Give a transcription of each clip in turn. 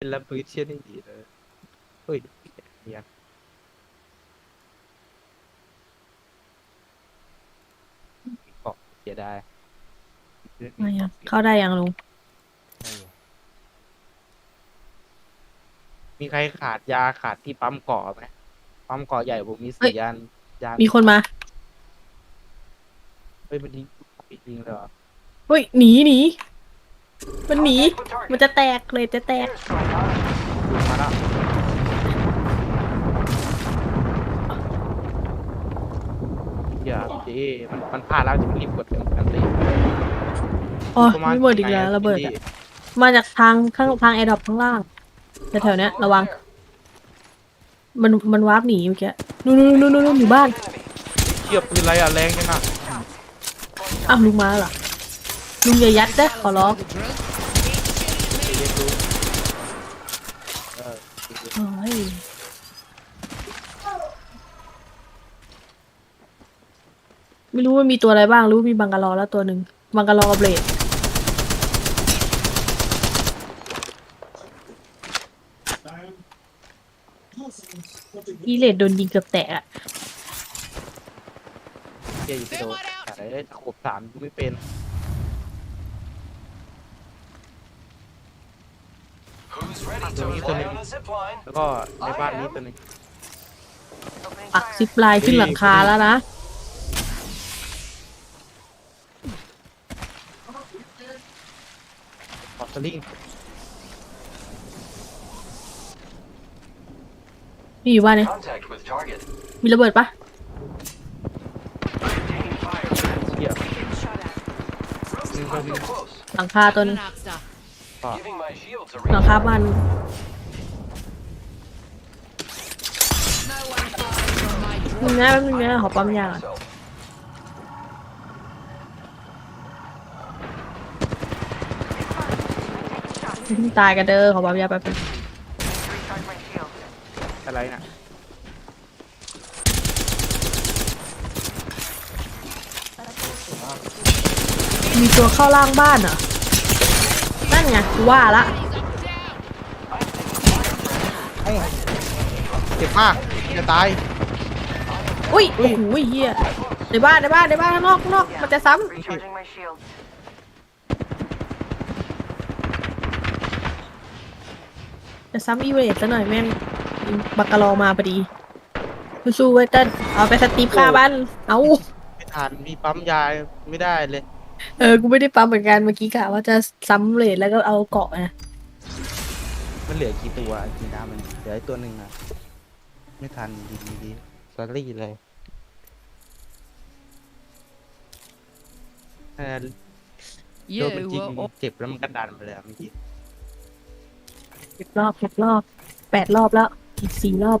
เป็นระเบิดเชี่ยนี่ดีเลยเฮ้ยเนี่ยเกาะเสียดายไม่อะเข้าได้ยังลุงมีใครขาดยาขาดที่ปั๊มเกาะไหมปั๊มเกาะใหญ่ผมมีสี่ยานยามีคนมาเฮ้ยมันยิงยิงเลยเหรอเฮ้ยหนีหนี มันหนี มันจะแตกเลยจะแตก มาแล้วอย่าเจ๊มันมันพลาดแล้วจะรีบกดเต็มกันเลยอ๋อไม่หมดอีกแล้วระเบิดอะมาจากทางข้างทางแอร์ดรอปข้างล่างแถวๆเนี้ยระวัง มันมันวาร์ปหนีเมื่อกี้นู่นนู่นนู่นนู่นอยู่บ้านเทียบปืนอะไรอะแรงจังอะอ้าวลุงมาเหรอ ลุงอย่ายัดเด้อขอร้องเออเฮ้ยไม่รู้ว่ามีตัวอะไรบ้าง รู้มีบังกะลอแล้วตัวหนึ่งบังกะลอกับเบลดอีเลดโดนยิงเกือบแตกอะเทียบอยู่ไปโดนแต่ได้ตะขบสามกูไม่เป็น Who's ready to Don't fly you on a zip line? แล้วก็ในบ้านนี้ตัวหนึงปักซิปไลน์ขึ้นหลังคาแล้วนะพอสลิงมีอยู่บ้านเนี่ย Contact with target. มีระเบิดปะ Taking fire. เทียบ Roasted hostile close. หลังคาตัวหนึง Giving my shields a หลัง ring. คาบ้านมึงนะแป๊บนึงนะขอปั๊มยาก่อน So, เพิ่งตายกันเด้อขอปั๊มยาแป๊บนึงอะไรน่ะมีตัวเข้าล่างบ้านเหรอ นั่นไงกูว่าละเจ็บมากจะตาย อุ้ยโอ้โหเฮียในบ้านในบ้านในบ้านข้างนอกข้างนอกมันจะซ้ Recharging my shields. ำจะซ้ำอีเวทซะหน่อยแม่งบักกะลอมาพอดีสู้ๆไว้ยเต้นเอาไปสตีฟฆ่าบ้านเอา ไม่ทันมีปั๊มยาไม่ได้เลย เออ กูไม่ได้ปั๊มเหมือนกันเมื่อกี้กะว่าจะซ้ำเลทแล้วก็เอาเกาะนะ มันเหลือกี่ตัวกี่น้ำมันเหลือไอ้ตัวหนึ่งอะไม่ทันดีดีดีสอรี่เลยเออโดนมันจริงเจ็บแล้วมันกระดันไปเลยอะเมื่อกี้สิบรอบสิบรอบแปดรอบแล้วอีกสี่รอบ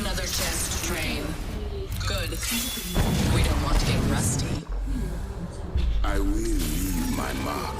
Another chance to train. Good. We don't want to get rusty. I will leave my mark.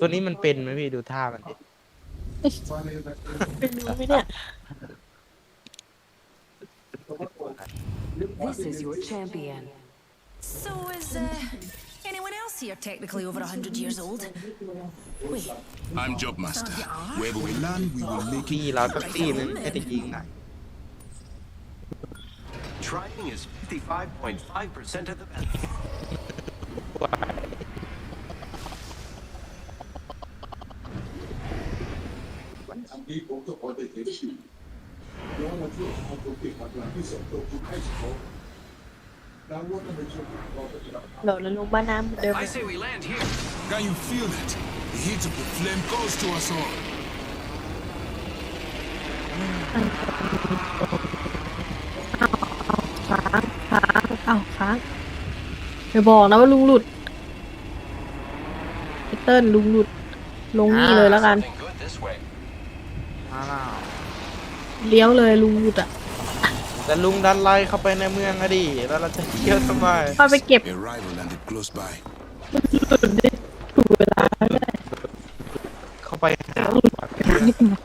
ตัวนี้มันเป็นไหมพี่ดูท่ามันดิเป็นรู้ไหมเนี่ย This is your champion. So is uh, anyone else here technically over a hundred years old? Wait, I'm job master. Wherever we land, we will make พี่ it. เราสักตีนึงให้ได้ยิงหน่อย Trying is 55.5% of the battle. นี้ผมก็พอได้เห็นชื่อย้อนมาเที่ยวเอาตัวเก่งมาที่ส่งตัวคุณให้เขาแล้วว่าต้ หลดแล้วลงบ้านน้ำเหมือนเดิม I say we land here. Can you feel it? The heat of the flame goes to us all. ค้างค้างอ้าวค้างอย่าบอกนะว่าลุงหลุดไอเติ้ลลุงหลุด ลงนี่เลยแล้วกัน Something good this way. มาแล้วเลี้ยวเลยลุงหลุดอะ แต่ลุงดันไล่เข้าไปในเมืองอะดิแล้วเราจะเที่ยวทำไมค่อยไปเก็บ A rival landed close by. ถูกเวลาเข้าไปหา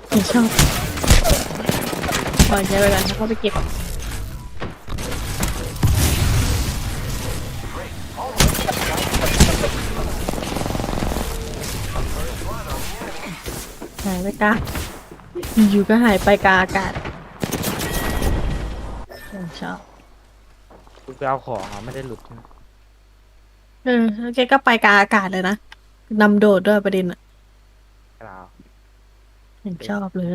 ไม่ชอบปล่อยใจไปกันแล้วเข้าไปเก็บ หายไปกลางอยู่ๆก็หายไปกลางอากาศ ไม่ชอบลุงไปเอาของอะไม่ได้หลุดนะเออแล้วแกก็ไปกลางอากาศเลยนะนำโดดด้วยประเด็นอะเปล่ายังชอบเลย